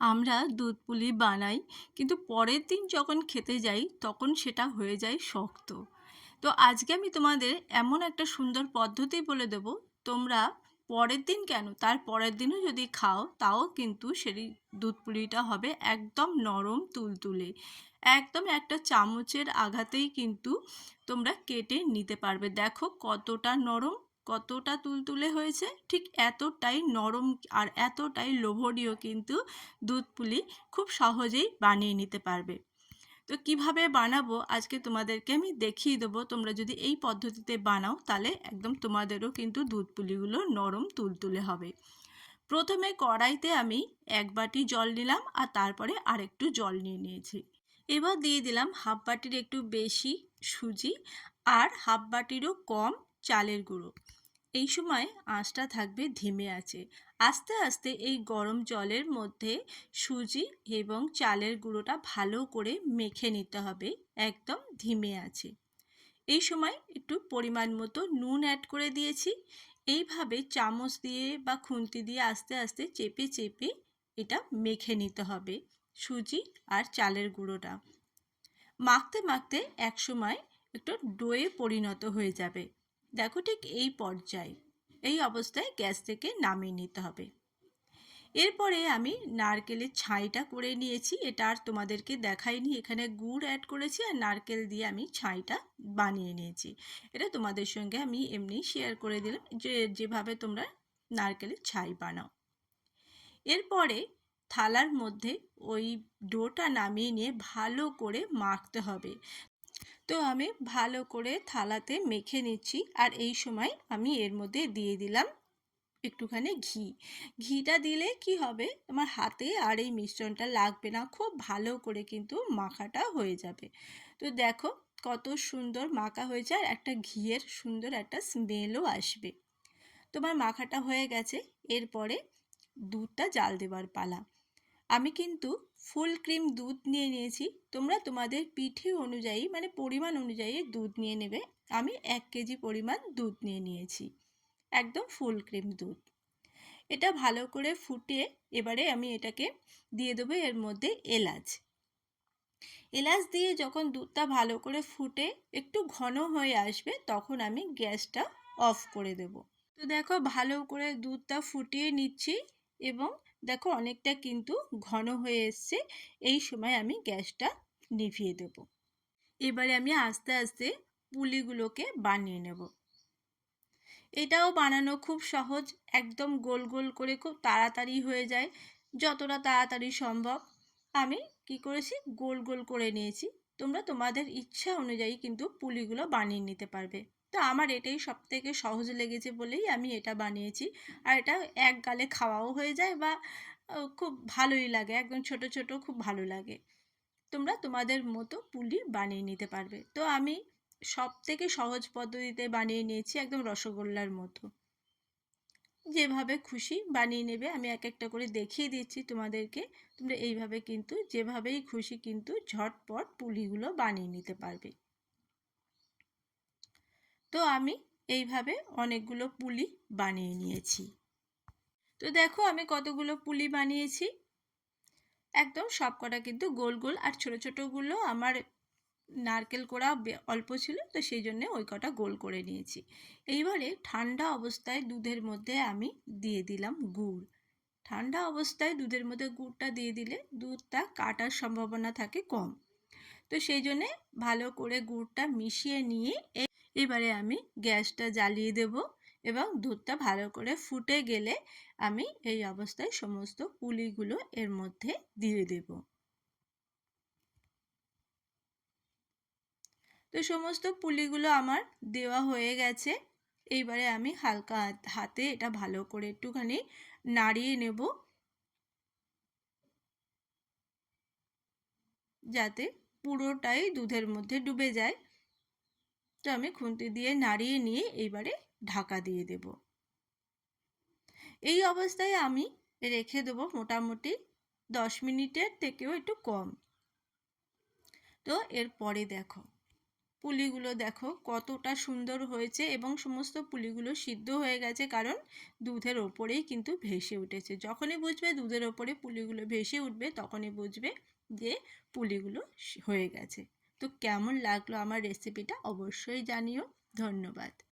আমরা দুধ পুলি বানাই, কিন্তু পরের দিন যখন খেতে যাই, তখন সেটা হয়ে যায় শক্ত। তো আজকে আমি তোমাদের এমন একটা সুন্দর পদ্ধতি বলে দেব, তোমরা পরের দিন কেন, তার পরের দিনও যদি খাও, তাও কিন্তু সেই দুধ পুলিটা হবে একদম নরম তুলতুলে। একদম একটা চামচের আঘাতেই কিন্তু তোমরা কেটে নিতে পারবে। দেখো কতটা নরম কতটা তুলতুলে হয়েছে? ঠিক এতটাই নরম আর এতটাই লোভনীয় কিন্তু দুধ পুলি খুব সহজেই বানিয়ে নিতে পারবে। তো কীভাবে বানাবো? আজকে তোমাদেরকে আমি দেখিয়ে দেবো। তোমরা যদি এই পদ্ধতিতে বানাও, তাহলে একদম তোমাদেরও কিন্তু দুধ পুলিগুলো নরম তুলতুলে হবে। প্রথমে কড়াইতে আমি এক বাটি জল নিলাম আর তারপরে আরেকটু জল নিয়ে নিয়েছি। এবার দিয়ে দিলাম হাফ বাটির একটু বেশি সুজি আর হাফ বাটিরও কম চালের গুঁড়ো। এই সময় আঁচটা থাকবে ধিমে আছে। আস্তে আস্তে এই গরম জলের মধ্যে সুজি এবং চালের গুঁড়োটা ভালো করে মেখে নিতে হবে, একদম ধিমে আছে। এই সময় একটু পরিমাণ মতো নুন অ্যাড করে দিয়েছি। এইভাবে চামচ দিয়ে বা খুন্তি দিয়ে আস্তে আস্তে চেপে চেপে এটা মেখে নিতে হবে, সুজি আর চালের গুঁড়োটা। মাখতে মাখতে একসময় একটু ডোয়ে পরিণত হয়ে যাবে। দেখো ঠিক এই পর্যায়ে, এই অবস্থায় গ্যাস থেকে নামিয়ে নিতে হবে। এরপরে আমি নারকেলের ছাইটা করে নিয়েছি, এটা আর তোমাদেরকে দেখাইনি, এখানে গুড় অ্যাড করেছি আর নারকেল দিয়ে আমি ছাইটা বানিয়ে নিয়েছি। এটা তোমাদের সঙ্গে আমি এমনি শেয়ার করে দিলাম, যে যেভাবে তোমরা নারকেলের ছাই বানাও। এরপরে থালার মধ্যে ওই ডোটা নামিয়ে নিয়ে ভালো করে মাখতে হবে। তো আমি ভালো করে থালাতে মেখে নিচ্ছি। আর এই সময় আমি এর মধ্যে দিয়ে দিলাম একটুখানি ঘি। ঘিটা দিলে কি হবে? আমার হাতে আর এই মিশ্রণটা লাগবে না। খুব ভালো করে কিন্তু মাখাটা হয়ে যাবে। তো দেখো কত সুন্দর মাখা হয়েছে আর একটা ঘিয়ের সুন্দর একটা স্মেলও আসবে। তোমার মাখাটা হয়ে গেছে। এরপরে দুধটা জাল দেবার পালা। আমি কিন্তু ফুল ক্রিম দুধ নিয়ে নিয়েছি। তোমরা তোমাদের পিঠে অনুযায়ী মানে পরিমাণ অনুযায়ী দুধ নিয়ে নেবে। আমি এক কেজি পরিমাণ দুধ নিয়ে নিয়েছি। একদম ফুল ক্রিম দুধ। এটা ভালো করে ফুটে এবারে আমি এটাকে দিয়ে দেবো এর মধ্যে এলাচ। এলাচ দিয়ে যখন দুধটা ভালো করে ফুটে একটু ঘন হয়ে আসবে, তখন আমি গ্যাসটা অফ করে দেব। তো দেখো ভালো করে দুধটা ফুটিয়ে নিচ্ছি এবং দেখো অনেকটা কিন্তু ঘন হয়ে এসছে। এই সময় আমি গ্যাসটা নিভিয়ে দেব। এবারে আমি আস্তে আস্তে পুলিগুলোকে বানিয়ে নেব। এটাও বানানো খুব সহজ, একদম গোল গোল করে খুব তাড়াতাড়ি হয়ে যায়। যতটা তাড়াতাড়ি সম্ভব। আমি কি করেছি? গোল গোল করে নিয়েছি। তোমরা তোমাদের ইচ্ছা অনুযায়ী কিন্তু পুলিগুলো বানিয়ে নিতে পারবে। তো আমার এটাই সব থেকে সহজ লেগেছে বলেই আমি এটা বানিয়েছি। আর এটা এক গালে খাওয়াও হয়ে যায় বা খুব ভালোই লাগে, একদম ছোট ছোট খুব ভালো লাগে। তোমরা তোমাদের মতো পুলি বানিয়ে নিতে পারবে। তো আমি সব থেকে সহজ পদ্ধতিতে বানিয়ে নিয়েছি একদম রসগোল্লার মতো। যেভাবে খুশি বানিয়ে নেবে, আমি এক একটা করে দেখিয়ে দিচ্ছি তোমাদেরকে। তোমরা এইভাবে কিন্তু, যেভাবেই খুশি কিন্তু ঝটপট পুলিগুলো বানিয়ে নিতে পারবে। তো আমি এইভাবে অনেকগুলো পুলি বানিয়ে নিয়েছি। তো দেখো আমি কতগুলো পুলি বানিয়েছি। একদম সব কটা কিন্তু গোল গোল আর ছোট ছোটোগুলো আমার নারকেল কোড়া অল্প ছিল তো সেই জন্য ওই কটা গোল করে নিয়েছি। এইবারে ঠান্ডা অবস্থায় দুধের মধ্যে আমি দিয়ে দিলাম গুড়। ঠান্ডা অবস্থায় দুধের মধ্যে গুড়টা দিয়ে দিলে দুধটা কাটার সম্ভাবনা থাকে কম। তো সেই জন্যে ভালো করে গুড়টা মিশিয়ে নিয়ে এবারে আমি গ্যাসটা জ্বালিয়ে দেব এবং দুধটা ভালো করে ফুটে গেলে আমি এই অবস্থায় সমস্ত পুলিগুলো এর মধ্যে দিয়ে দেব। তো সমস্ত পুলিগুলো আমার দেওয়া হয়ে গেছে। এইবারে আমি হালকা হাতে এটা ভালো করে একটুখানি নাড়িয়ে নেব। যাতে পুরোটাই দুধের মধ্যে ডুবে যায়। তো আমি খুন্তি দিয়ে নাড়িয়ে নিয়ে এইবারে ঢাকা দিয়ে দেব। এই অবস্থায় আমি রেখে দেবো মোটামুটি দশ মিনিটের থেকেও একটু কম। তো এরপরে দেখো, পুলিগুলো দেখো কতটা সুন্দর হয়েছে এবং সমস্ত পুলিগুলো সিদ্ধ হয়ে গেছে কারণ দুধের ওপরেই কিন্তু ভেসে উঠেছে। যখনই বুঝবে দুধের ওপরে পুলিগুলো ভেসে উঠবে, তখনই বুঝবে যে পুলিগুলো হয়ে গেছে। তো কেমন লাগল আমার রেসিপিটা অবশ্যই জানিও। ধন্যবাদ।